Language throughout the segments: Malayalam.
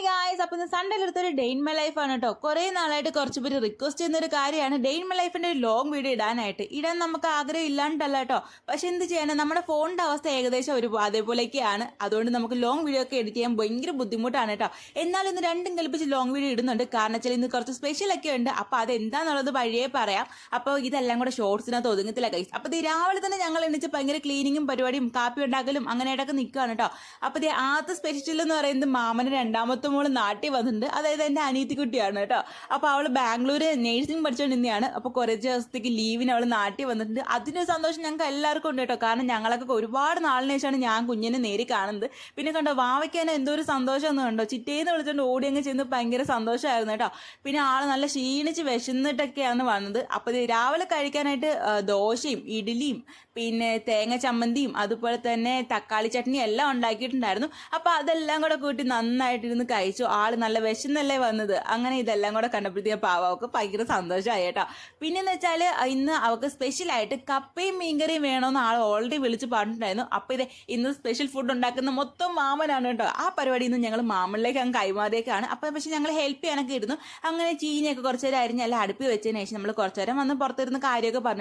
ഹായ് ഗായ്സ് അപ്പോൾ സൺഡേ എടുത്തൊരു ഡെയിൻ ഇൻ മൈ ലൈഫ് ആണ് കേട്ടോ കുറേ നാളായിട്ട് കുറച്ച് പേര് റിക്വസ്റ്റ് ചെയ്യുന്ന ഒരു കാര്യമാണ് ഡെയിൻ മൈ ലൈഫിന്റെ ഒരു ലോങ് വീഡിയോ ഇടാനായിട്ട്. ഇടാൻ നമുക്ക് ആഗ്രഹം ഇല്ലാണ്ടല്ല കേട്ടോ പക്ഷെ എന്ത് ചെയ്യാനാണ് നമ്മുടെ ഫോണിന്റെ അവസ്ഥ ഏകദേശം ഒരു അതേപോലെയൊക്കെയാണ്. അതുകൊണ്ട് നമുക്ക് ലോങ് വീഡിയോ ഒക്കെ എഡിറ്റ് ചെയ്യാൻ ഭയങ്കര ബുദ്ധിമുട്ടാണ് കേട്ടോ എന്നാൽ ഇന്ന് രണ്ടും കൽപ്പിച്ച് ലോങ് വീഡിയോ ഇടുന്നുണ്ട്. കാരണം വെച്ചാൽ ഇന്ന് കുറച്ച് സ്പെഷ്യൽ ഒക്കെ ഉണ്ട്. അപ്പോൾ അത് എന്താണെന്നുള്ളത് വഴിയേ പറയാം. അപ്പോൾ ഇതെല്ലാം കൂടെ ഷോർട്സിനകത്ത് ഒതുങ്ങത്തില്ല കൈസ് അപ്പോൾ ഇത് രാവിലെ തന്നെ ഞങ്ങൾ എണ്ണിച്ച് ഭയങ്കര ക്ലീനിങ്ങും പരിപാടിയും കാപ്പി ഉണ്ടാക്കലും അങ്ങനെയായിട്ടൊക്കെ നിൽക്കുകയാണ് കേട്ടോ അപ്പോൾ ഇത് ആദ്യത്തെ സ്പെഷ്യൽ എന്ന് പറയുന്നത് മാമന് രണ്ടാമത്തെ മോൾ നാട്ടിൽ വന്നിട്ടുണ്ട്. അതായത് എന്റെ അനീതിക്കുട്ടിയാണ് കേട്ടോ. അപ്പോൾ അവൾ ബാംഗ്ലൂർ നേഴ്സിംഗ് പഠിച്ചുകൊണ്ടിരുന്നതാണ് അപ്പോൾ കുറേ ദിവസത്തേക്ക് ലീവിന് അവൾ നാട്ടിൽ വന്നിട്ടുണ്ട്. അതിന്റെ സന്തോഷം ഞങ്ങൾക്ക് എല്ലാവർക്കും ഉണ്ട് കേട്ടോ. കാരണം ഞങ്ങളൊക്കെ ഒരുപാട് നാളിന് ശേഷമാണ് ഞാൻ കുഞ്ഞിനെ നേരി കാണുന്നത്. പിന്നെ കണ്ടോ വാവയ്ക്കാൻ എന്തോ ഒരു സന്തോഷം എന്ന് കണ്ടോ? ചിറ്റേന്ന് വിളിച്ചുകൊണ്ട് ഓടി അങ്ങ് ചെന്ന് ഭയങ്കര സന്തോഷമായിരുന്നു കേട്ടോ. പിന്നെ ആൾ നല്ല ക്ഷീണിച്ച് വിശന്നിട്ടൊക്കെയാണ് വന്നത്. അപ്പോൾ രാവിലെ കഴിക്കാനായിട്ട് ദോശയും ഇഡ്ഡലിയും പിന്നെ തേങ്ങ ചമ്മന്തിയും അതുപോലെ തന്നെ തക്കാളി ചട്നി എല്ലാം ഉണ്ടാക്കിയിട്ടുണ്ടായിരുന്നു. അപ്പോൾ അതെല്ലാം കൂടെ കൂട്ടി നന്നായിട്ടിരുന്ന് കഴിച്ചു. ആൾ നല്ല വിശന്നല്ലേ വന്നത്. അങ്ങനെ ഇതെല്ലാം കൂടെ കണ്ടപ്പോഴത്തേക്ക് പാവ അവൾക്ക് ഭയങ്കര സന്തോഷമായി കേട്ടോ. പിന്നെന്ന് വെച്ചാൽ ഇന്ന് അവൾക്ക് സ്പെഷ്യലായിട്ട് കപ്പയും മീൻകറിയും വേണമെന്ന് ആൾ ഓൾറെഡി വിളിച്ച് പറഞ്ഞിട്ടുണ്ടായിരുന്നു. അപ്പോൾ ഇത് ഇന്ന് സ്പെഷ്യൽ ഫുഡ് ഉണ്ടാക്കുന്ന മൊത്തം മാമനാണ് കേട്ടോ. ആ പരിപാടി ഇന്ന് ഞങ്ങൾ മാമനിലേക്ക് അങ്ങ് കൈമാറിയേക്കാണ്. അപ്പോൾ പക്ഷെ ഞങ്ങൾ ഹെൽപ്പ് ചെയ്യാനൊക്കെ ഇരുന്നു. അങ്ങനെ ചീനിയൊക്കെ കുറച്ച് നേരം അരിഞ്ഞ് എല്ലാം അടുപ്പി വെച്ചതിന് ശേഷം നമ്മൾ കുറച്ച് നേരം വന്ന് പുറത്തിരുന്ന് കാര്യമൊക്കെ പറഞ്ഞു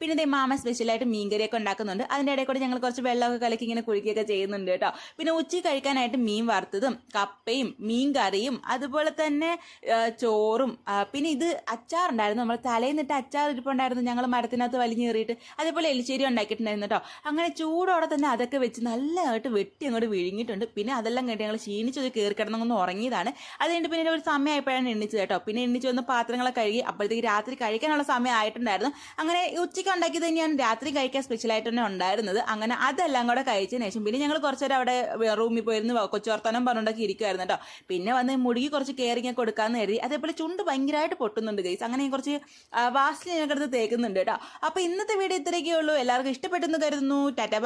പിന്നെ ഇതേ മാമ സ്പെഷ്യലായിട്ട് മീൻകറിയൊക്കെ ഉണ്ടാക്കുന്നുണ്ട്. അതിന്റെ ഇടയിൽ കൂടെ ഞങ്ങൾ കുറച്ച് വെള്ളമൊക്കെ കലക്കി ഇങ്ങനെ കുഴിക്കുകയൊക്കെ ചെയ്യുന്നുണ്ട് കേട്ടോ. പിന്നെ ഉച്ചയ്ക്ക് കഴിക്കാനായിട്ട് മീൻ വറുത്തതും കപ്പയും മീൻ കറിയും അതുപോലെ തന്നെ ചോറും. പിന്നെ ഇത് അച്ചാറുണ്ടായിരുന്നു. നമ്മൾ തലേന്നിട്ട് അച്ചാർ ഇരിപ്പുണ്ടായിരുന്നു. ഞങ്ങൾ മരത്തിനകത്ത് വലിഞ്ഞേറിയിട്ട് അതേപോലെ എലിശ്ശേരി ഉണ്ടാക്കിയിട്ടുണ്ടായിരുന്നു കേട്ടോ അങ്ങനെ ചൂടോടെ തന്നെ അതൊക്കെ വെച്ച് നല്ലതായിട്ട് വെട്ടി അങ്ങോട്ട് വിഴുങ്ങിയിട്ടുണ്ട്. പിന്നെ അതെല്ലാം കേട്ട് ഞങ്ങൾ ക്ഷീണിച്ചത് കയറി കിടന്നൊന്ന് ഉറങ്ങിയതാണ്. അത് പിന്നെ ഒരു സമയമായപ്പോഴാണ് എണ്ണിച്ചത് കേട്ടോ പിന്നെ എണ്ണിച്ച് വന്ന് പാത്രങ്ങളൊക്കെ കഴുകി അപ്പോഴത്തേക്ക് രാത്രി കഴിക്കാനുള്ള സമയം ആയിട്ടുണ്ടായിരുന്നു. അങ്ങനെ ഉച്ചയ്ക്ക് ഉണ്ടാക്കിയത് തന്നെയാണ് രാത്രി കഴിക്കാൻ സ്പെഷ്യലായിട്ട് തന്നെ ഉണ്ടായിരുന്നത്. അങ്ങനെ അതെല്ലാം കൂടെ കഴിച്ചതിന് ശേഷം പിന്നെ ഞങ്ങൾ കുറച്ചേരം അവിടെ റൂമിൽ പോയിരുന്ന്. കൊച്ചുവർത്തനം പറഞ്ഞുകൊണ്ടൊക്കെ ഇരിക്കുമായിരുന്നു കേട്ടോ പിന്നെ വന്ന് മുടുകി കുറച്ച് കെയറിങ് കൊടുക്കാമെന്ന് കരുതി. അതേപോലെ ചുണ്ട് ഭയങ്കരമായിട്ട് പൊട്ടുന്നുണ്ട് ഗൈസ് അങ്ങനെ കുറച്ച് വാസ്ലിനൊക്കെ എടുത്ത് തേക്കുന്നുണ്ട് കേട്ടോ. അപ്പോൾ ഇന്നത്തെ വീഡിയോ ഇത്രയൊക്കെ ഉള്ളൂ. എല്ലാവർക്കും ഇഷ്ടപ്പെട്ടെന്ന് കരുതുന്നു. ടാറ്റ